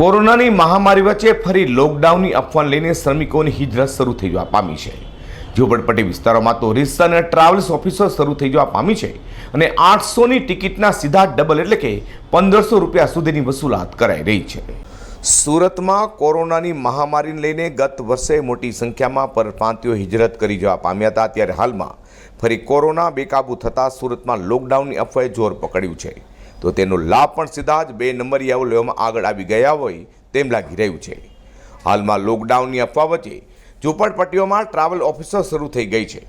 કોરોનાની મહામારી વચ્ચે ફરી લોકડાઉનની અફવાને લઈને શ્રમિકોની હિજરત શરૂ થઈ જવા પામી છે. ઝુંપડપટ્ટી વિસ્તારોમાં તો રિક્ષા અને ટ્રાવેલ્સ ઓફિસો શરૂ થઈ જવા પામી છે અને આઠસોની ટિકિટના સીધા ડબલ એટલે કે પંદરસો રૂપિયા સુધીની વસૂલાત કરાઈ રહી છે. સુરતમાં કોરોનાની મહામારીને લઈને ગત વર્ષે મોટી સંખ્યામાં પરપ્રાંતિઓ હિજરત કરી જવા પામ્યા હતા. ત્યારે હાલમાં ફરી કોરોના બેકાબૂ થતાં સુરતમાં લોકડાઉનની અફવાએ જોર પકડ્યું છે. તો તેનો લાભ પણ સીધા જ બે નંબરિયાઓ લેવામાં આગળ આવી ગયા હોય તેમ લાગી રહ્યું છે. હાલમાં લોકડાઉનની અફવા વચ્ચે ઝૂંપડપટ્ટીઓમાં ટ્રાવેલ ઓફિસો શરૂ થઈ ગઈ છે.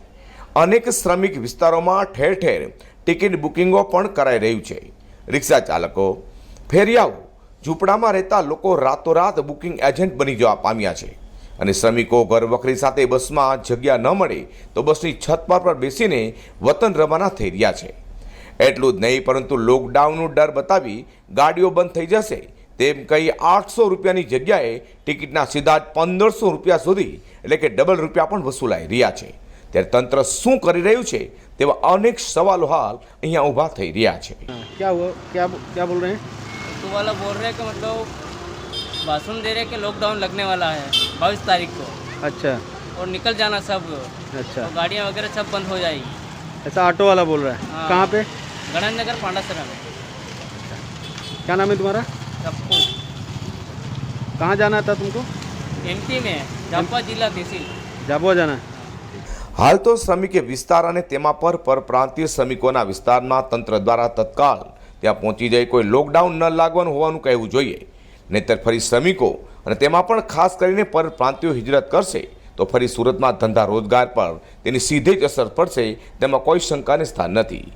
અનેક શ્રમિક વિસ્તારોમાં ઠેર ઠેર ટિકિટ બુકિંગો પણ કરાઈ રહ્યું છે. રિક્ષા ચાલકો, ફેરિયાઓ ઝૂંપડામાં રહેતા લોકો રાતોરાત બુકિંગ એજન્ટ બની જવા પામ્યા છે અને શ્રમિકો ઘર વખરી સાથે બસમાં જગ્યા ન મળે તો બસની છત પર બેસીને વતન રવાના થઈ રહ્યા છે. એટલું જ નહીં પરંતુ લોકડાઉનનો ડર બતાવી ગાડીઓ બંધ થઈ જશે તેમ કહી આઠસો રૂપિયાની જગ્યાએ ટિકિટના સીધા જ પંદરસો રૂપિયા સુધી એટલે કે ડબલ રૂપિયા પણ વસૂલાઈ રહ્યા છે ત્યારે તંત્ર શું કરી રહ્યું છે તેવા અનેક સવાલો હાલ અહીંયા ઊભા થઈ રહ્યા છે क्या हुआ क्या क्या बोल रहे हैं तो वाला बोल रहे हैं कि मतलब भाषण दे रहे हैं कि लॉकडाउन लगने वाला है बाईस तारीख को अच्छा और निकल जाना सब अच्छा तो गाड़ियाँ वगैरह सब बंद हो जाएगी ऐसा ऑटो वाला बोल रहा है हाँ। कहाँ पे गणेश नगर पांडासरा में क्या नाम है तुम्हारा सबको कहाँ जाना था तुमको एमपी में झापा जिला तहसील झाबुआ जाना है હાલ તો શ્રમિકે વિસ્તાર અને તેમાં પર પરપ્રાંતીય શ્રમિકોના વિસ્તારમાં તંત્ર દ્વારા તત્કાલ ત્યાં પહોંચી જાય કોઈ લોકડાઉન ન લાગવાનું હોવાનું કહેવું જોઈએ નહીતર ફરી શ્રમિકો અને તેમાં પણ ખાસ કરીને પરપ્રાંતિયો હિજરત કરશે તો ફરી સુરતમાં ધંધા રોજગાર પર તેની સીધી જ અસર પડશે તેમાં કોઈ શંકાને સ્થાન નથી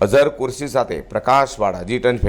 અઝર કુર્સી સાથે પ્રકાશવાળા જી ટેન